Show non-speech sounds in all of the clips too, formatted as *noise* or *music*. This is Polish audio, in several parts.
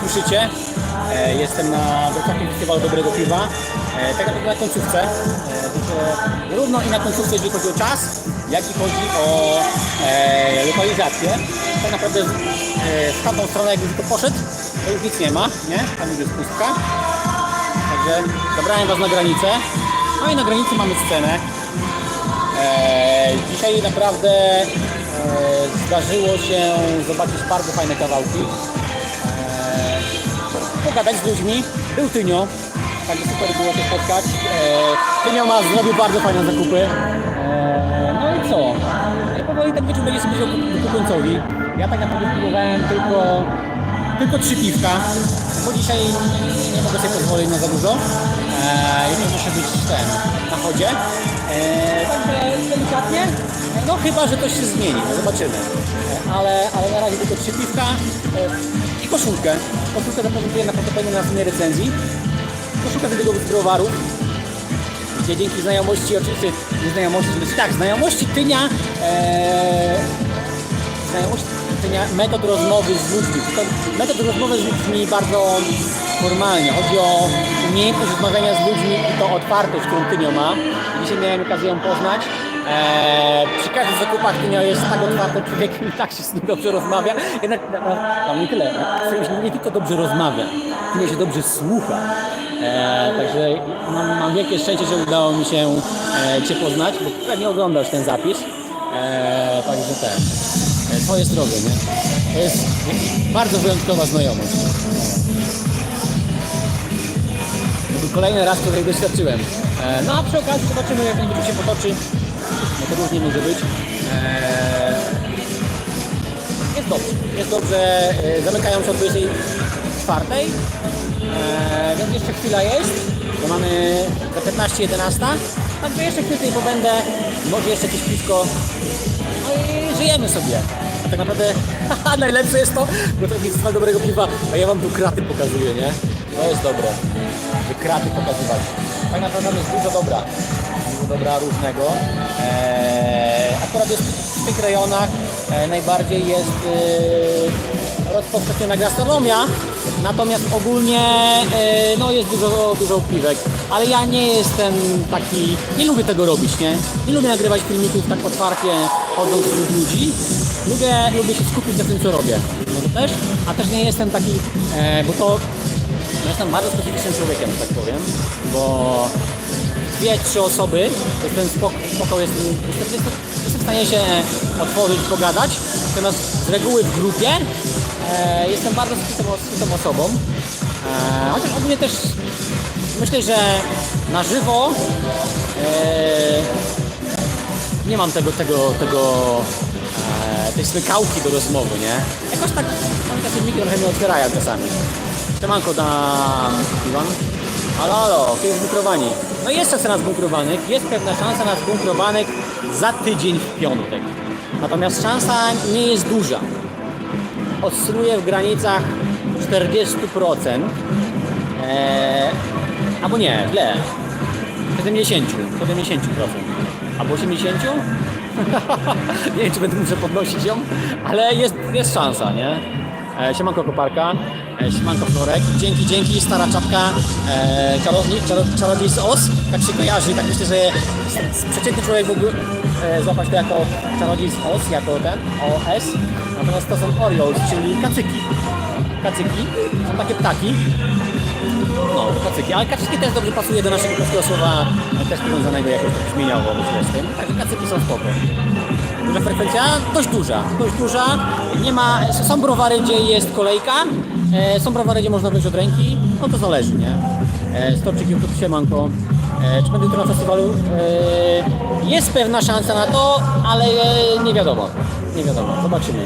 Słyszycie? E, Jestem na Wrocławskim Festiwalu Dobrego Piwa. E, Tak naprawdę na końcówce. E, Równo i na końcówce, jeżeli chodzi o czas, jak i chodzi o lokalizację. Tak naprawdę w tamtą stronę, jakby tylko poszedł, to już nic nie ma, nie? Tam już jest pustka. Także zabrałem Was na granicę. No i na granicy mamy scenę. Dzisiaj naprawdę zdarzyło się zobaczyć bardzo fajne kawałki. Pogadać z ludźmi. Był Tynio, także super było się spotkać. E, Tynio ma, zrobił bardzo fajne zakupy. E, no i co? I powoli tak wieczór będzie sobie ku, końcowi. Ja tak naprawdę spróbowałem tylko, tylko trzy piwka, bo dzisiaj nie mogę sobie pozwolić na za dużo. E, jutro muszę być ten, na chodzie. E, także delikatnie, no chyba, że coś się zmieni, no zobaczymy. E, ale, ale na razie tylko trzy piwka e, i koszulkę. Koszulkę zaprezentuję na prawdopodobnie na następnej recenzji. Koszulkę z tego browarów, gdzie dzięki znajomości, oczywiście nie znajomości, tak, znajomości Tynia, e, znajomości Tynia metod rozmowy z ludźmi. To metod rozmowy z ludźmi bardzo formalnie. Chodzi o umiejętność rozmawiania z ludźmi i to otwartość, którą Tynio ma. Dzisiaj miałem okazję ją poznać. E, przy każdych zakupach Tynio jest tak otwarty człowiek i tak się z nim dobrze rozmawia. Jednak no, nie tyle, nie, nie tylko dobrze rozmawia, Tynio się dobrze słucha. E, także mam, mam wielkie szczęście, że udało mi się e, Cię poznać, bo pewnie oglądasz ten zapis. Także. E, twoje zdrowie, nie? To jest bardzo wyjątkowa znajomość. To był kolejny raz, której doświadczyłem. No a przy okazji zobaczymy, jak ten się potoczy. To różnie może być. E, jest dobrze. Jest dobrze. E, zamykają się o 24. E, więc jeszcze chwila jest. To mamy za 15-11. Także jeszcze chwilę i pobędę. Może jeszcze jakieś piwko. No i żyjemy sobie. A tak naprawdę *laughs* haha, najlepsze jest to, bo to jest dobrego piwa, a ja wam tu kraty pokazuję, nie? To jest dobre, że kraty pokazywać. Tak naprawdę jest dużo dobra. Dobra różnego. Eee, akurat jest w tych rejonach e, najbardziej jest e, rozpowszechniona gastronomia, natomiast ogólnie e, no jest dużo, dużo piwek, ale ja nie jestem taki, nie lubię tego robić, nie? Nie lubię nagrywać filmików tak otwarcie, chodząc wśród ludzi. Lubię, lubię się skupić na tym, co robię. No też, a też nie jestem taki, bo to ja jestem bardzo specyficznym człowiekiem, że tak powiem, bo dwie, trzy osoby, ten spok spokój jest, jestem, jestem w stanie się otworzyć, pogadać, natomiast z reguły w grupie e, jestem bardzo skrytą, osobą, e, chociaż ogólnie też myślę, że na żywo e, nie mam tego, tego, tego e, tej smykałki do rozmowy, nie? Jakoś tak, mam takie filmiki trochę mnie otwierają czasami. Siemanko da Iwan. Halo, halo, kiedy zbunkrowani? No jest szansa na zbunkrowanych, jest pewna szansa na zbunkrowanych za tydzień w piątek. Natomiast szansa nie jest duża. Oscyluje w granicach 40%. Eee, albo nie, źle. 70, 70%. Albo 80? *laughs* nie wiem, czy będę muszę podnosić ją, ale jest, jest szansa, nie? E, siemanko Koparka, siemanko Florek. Dzięki, dzięki, stara czapka, e, czarownik, czaro, czarodziej z OS, tak się kojarzy, tak myślę, że przeciętny człowiek mógłby e, złapać to jako czarodziej z OS, jako ten, OS. Natomiast to są Orioles, czyli kacyki. Kacyki, są takie ptaki, no, kacyki, ale kacyki też dobrze pasuje do naszego polskiego słowa, e, też powiązanego jakoś tak brzmieniowo, myślę z tym. Także kacyki są spoko. Duża frekwencja? Dość duża, dość duża. Nie ma, są browary, gdzie jest kolejka, e, są browary, gdzie można wyjść od ręki, no to zależy, nie? E, Storczyk YouTube, siemanko. E, czy będę jutro na festiwalu? E, jest pewna szansa na to, ale e, nie wiadomo, nie wiadomo, zobaczymy.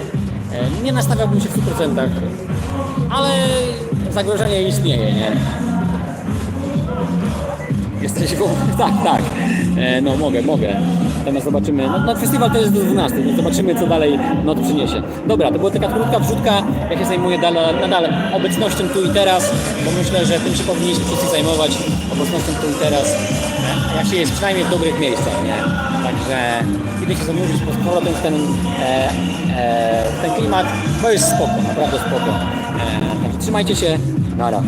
E, nie nastawiałbym się w 100%, ale zagrożenie istnieje, nie? Jesteś w... *laughs* Tak, tak. E, no mogę, mogę. Natomiast zobaczymy, no, no festiwal to jest do 12, więc zobaczymy co dalej noc przyniesie. Dobra, to była taka krótka wrzutka, ja się zajmuję nadal, nadal obecnością tu i teraz, bo myślę, że tym się powinniśmy wszyscy zajmować, obecnością tu i teraz, jak się jest przynajmniej w dobrych miejscach, nie? Także idę się zanurzyć z powrotem w ten, e, e, ten klimat, bo jest spoko, naprawdę spoko. E, także trzymajcie się, nara.